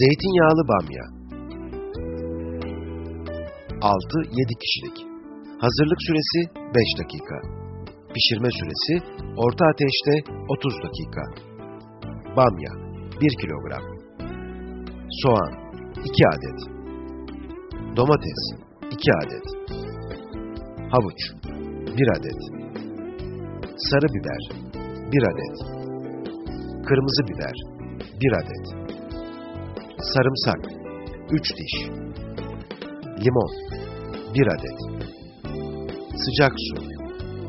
Zeytinyağlı bamya. 6-7 kişilik. Hazırlık süresi 5 dakika. Pişirme süresi orta ateşte 30 dakika. Bamya 1 kilogram. Soğan 2 adet. Domates 2 adet. Havuç 1 adet. Sarı biber 1 adet. Kırmızı biber 1 adet Sarımsak 3 diş. Limon 1 adet. Sıcak su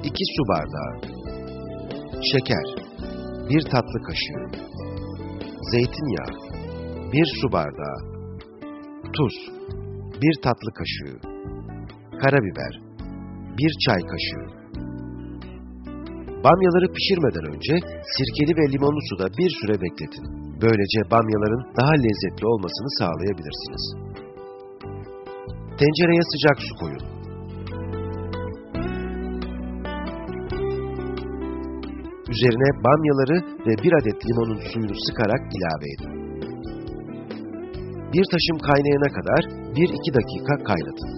2 su bardağı. Şeker 1 tatlı kaşığı. Zeytinyağı 1 su bardağı. Tuz 1 tatlı kaşığı. Karabiber 1 çay kaşığı. Bamyaları pişirmeden önce sirkeli ve limonlu suda bir süre bekletin. Böylece bamyaların daha lezzetli olmasını sağlayabilirsiniz. Tencereye sıcak su koyun. Üzerine bamyaları ve bir adet limonun suyunu sıkarak ilave edin. Bir taşım kaynayana kadar 1-2 dakika kaynatın.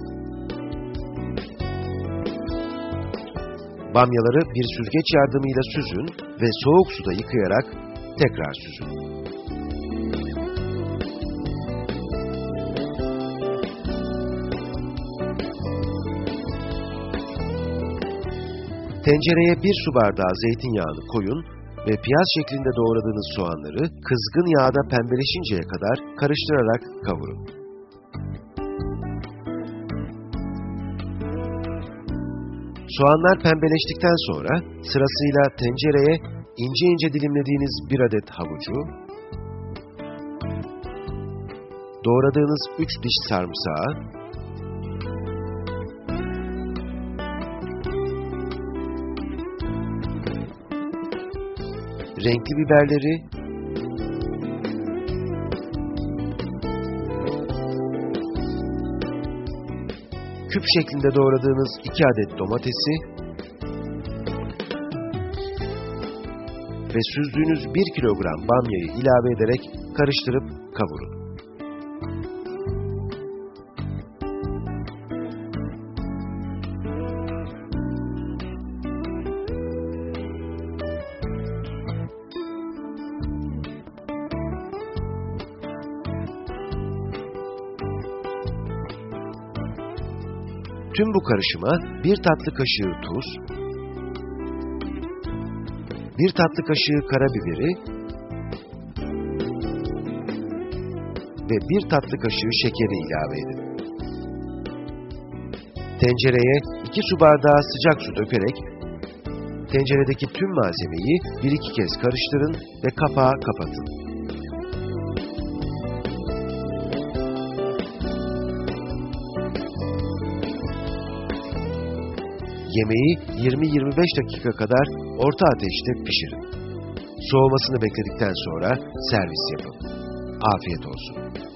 Bamyaları bir süzgeç yardımıyla süzün ve soğuk suda yıkayarak tekrar süzün. Tencereye bir su bardağı zeytinyağını koyun ve piyaz şeklinde doğradığınız soğanları kızgın yağda pembeleşinceye kadar karıştırarak kavurun. Soğanlar pembeleştikten sonra sırasıyla tencereye ince ince dilimlediğiniz bir adet havucu, doğradığınız 3 diş sarımsağı, renkli biberleri, küp şeklinde doğradığınız 2 adet domatesi ve süzdüğünüz 1 kilogram bamyayı ilave ederek karıştırıp kavurun. Tüm bu karışıma bir tatlı kaşığı tuz, bir tatlı kaşığı karabiberi ve bir tatlı kaşığı şekeri ilave edin. Tencereye 2 su bardağı sıcak su dökerek tenceredeki tüm malzemeyi bir iki kez karıştırın ve kapağı kapatın. Yemeği 20-25 dakika kadar orta ateşte pişirin. Soğumasını bekledikten sonra servis yapın. Afiyet olsun.